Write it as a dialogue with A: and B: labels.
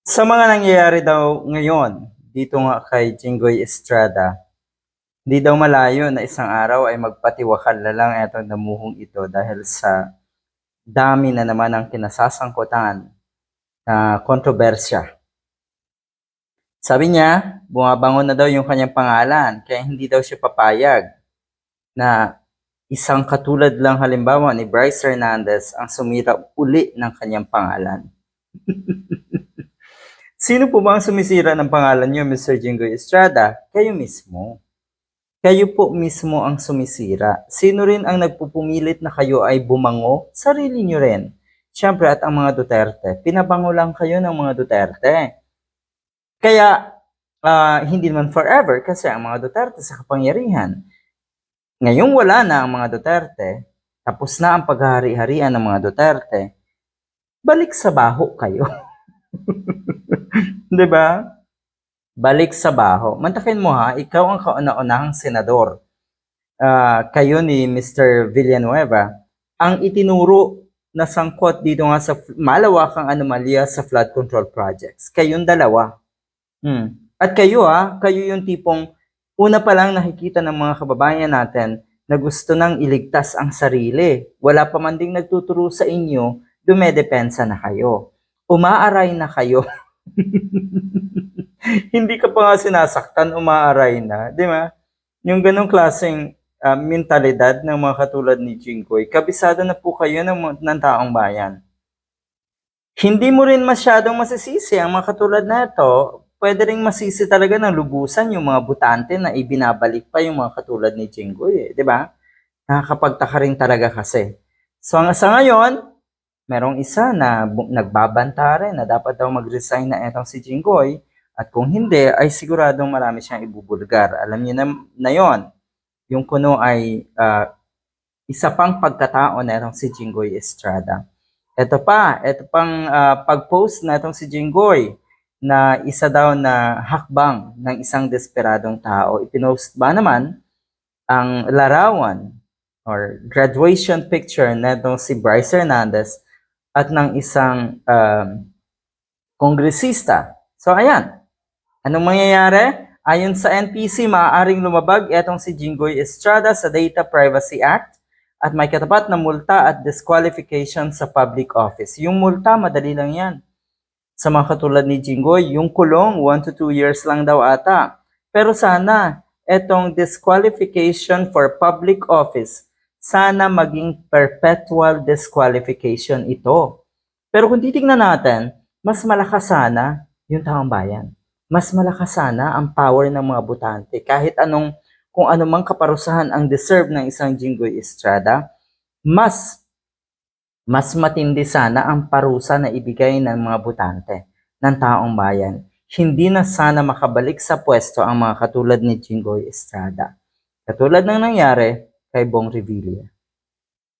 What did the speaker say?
A: Sa mga nangyayari daw ngayon, dito nga kay Jinggoy Estrada, hindi daw malayo na isang araw ay magpatiwakal na lang etong damuhong ito dahil sa dami na naman ang kinasasangkutan na kontrobersya. Sabi niya, bumabangon na daw yung kanyang pangalan, kaya hindi daw siya papayag na isang katulad lang halimbawa ni Bryce Hernandez ang sumira uli ng kanyang pangalan. Sino po ba ang sumisira ng pangalan niyo, Mr. Jingoy Estrada? Kayo mismo. Kayo po mismo ang sumisira. Sino rin ang nagpupumilit na kayo ay bumango? Sarili niyo rin. Siyempre at ang mga Duterte. Pinabango lang kayo ng mga Duterte. Kaya, ah, hindi naman forever kasi ang mga Duterte sa kapangyarihan. Ngayong wala na ang mga Duterte, tapos na ang paghahari-harian ng mga Duterte, balik sa baho kayo. 'Di ba? Balik sa baho. Mantakin mo ha, ikaw ang kauna-unahang senador. Ah, kayo ni Mr. Villanueva, ang itinuro na sangkot dito nga sa malawakang anomalya sa flood control projects. Kayong dalawa. Hmm. At kayo ha, kayo yung tipong una pa lang nakikita ng mga kababayan natin na gusto nang iligtas ang sarili. Wala pa man ding nagtuturo sa inyo, dumedepensa na kayo. Umaaray na kayo. Hindi ka pa nga sinasaktan, umaaray na. Di ba? Yung ganong klaseng ah, mentalidad ng mga katulad ni Jinggoy, kabisado na po kayo ng, ng taong bayan. Hindi mo rin masyadong masisisi ang mga katulad na ito. Pwede rin masisi talaga ng lubusan yung mga butante na ibinabalik pa yung mga katulad ni Jinggoy. Eh, di ba? Nakakapagtaka rin talaga kasi. So sa ngayon, merong isa na nagbabanta rin na dapat daw mag-resign na etong si Jinggoy at kung hindi ay siguradong marami siyang ibubulgar. Alam niyo na, na yon. Yung kuno ay ah, isa pang pagkatao na itong si Jinggoy Estrada. Ito pa, ito pang ah, pag-post na itong si Jinggoy na isa daw na hakbang ng isang desperadong tao. Ipinost ba naman ang larawan or graduation picture na si Bryce Hernandez at ng isang um, kongresista. So ayan, anong mangyayari? Ayon sa NPC, maaaring lumabag itong si Jinggoy Estrada sa Data Privacy Act at may katapat na multa at disqualification sa public office. Yung multa, madali lang yan. Sa mga katulad ni Jinggoy, yung kulong, 1 to 2 years lang daw ata. Pero sana, etong disqualification for public office, sana maging perpetual disqualification ito. Pero kung titingnan natin, mas malakas sana yung taong bayan. Mas malakas sana ang power ng mga butante. Kahit anong, kung anumang kaparusahan ang deserve ng isang Jinggoy Estrada, mas mas matindi sana ang parusa na ibigay ng mga butante ng taong bayan. Hindi na sana makabalik sa pwesto ang mga katulad ni Jinggoy Estrada. Katulad ng nangyari É kaj bonrevile é.